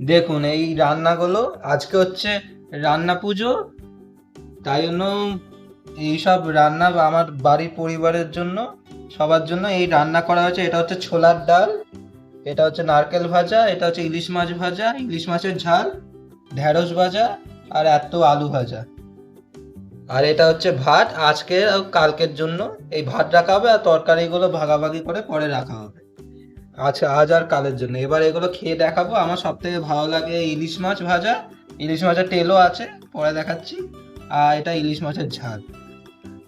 দেখুন, এই রান্নাগুলো আজকে হচ্ছে রান্না পুজো। তাই জন্য এইসব রান্না আমার বাড়ির পরিবারের জন্য, সবার জন্য এই রান্না করা হয়েছে। এটা হচ্ছে ছোলার ডাল, এটা হচ্ছে নারকেল ভাজা, এটা হচ্ছে ইলিশ মাছ ভাজা, ইলিশ মাছের ঝাল ঢ্যাঁড়স ভাজা আর এত আলু ভাজা। আর এটা হচ্ছে ভাত। আজকে কালকের জন্য এই ভাত রাখা হবে আর তরকারিগুলো ভাগাভাগি করে পরে রাখা হবে। আচ্ছা আজ আর কালের জন্য। এবার এগুলো খেয়ে দেখাবো। আমার সব থেকে ভালো লাগে ইলিশ মাছ ভাজা। ইলিশ মাছের তেলও আছে, পরে দেখাচ্ছি। আর এটা ইলিশ মাছের ঝাল।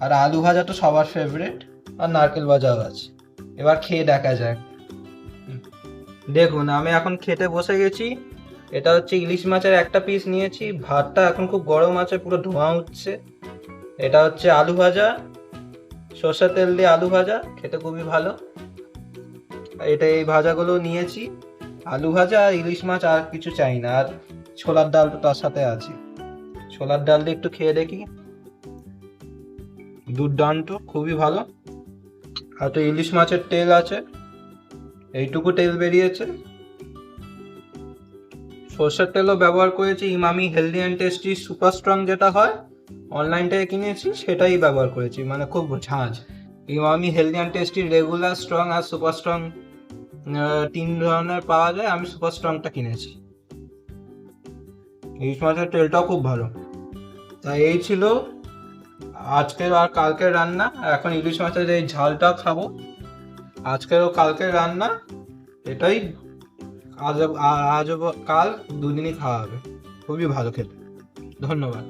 আর আলু ভাজা তো সবার ফেভারিট আর নারকেল ভাজাও আছে। এবার খেয়ে দেখা যাক। দেখুন, আমি এখন খেতে বসে গেছি। এটা হচ্ছে ইলিশ মাছের একটা পিস নিয়েছি। ভাতটা এখন খুব গরম আছে, পুরো ধোঁয়া উঠছে। এটা হচ্ছে আলু ভাজা। সর্ষের তেল দিয়ে আলু ভাজা, খেতে খুবই ভালো। এটা এই ভাজাগুলো নিয়েছি। আলু ভাজা আর ইলিশ মাছ আর কিছু চাই না। আর ছোলার ডাল তার সাথে আছে। ছোলার ডাল দিয়ে একটু খেয়ে দেখি। দুর্দান্ত, খুবই ভালো। আর তো ইলিশ মাছের তেল আছে। এইটুকু তেল বেরিয়েছে। সর্ষের তেলও ব্যবহার করেছি। Emami healthy and tasty super strong যেটা হয়, অনলাইন থেকে কিনেছি, সেটাই ব্যবহার করেছি। মানে খুব ঝাঁঝ Emami healthy and tasty, regular, strong R super strong. তিন ধরনের পাওয়া যায়। আমি সুপার স্ট্রংটা কিনেছি। ইলিশ মাছের তেলটাও খুব ভালো। তাই এই ছিল আজকের আর কালকের রান্না। এখন ইলিশ মাছের এই ঝালটা খাব, আজকের ও কালকের রান্না, এটাই আজ আজ কাল দুদিনই খাওয়া হবে। খুবই ভালো খেতে। ধন্যবাদ।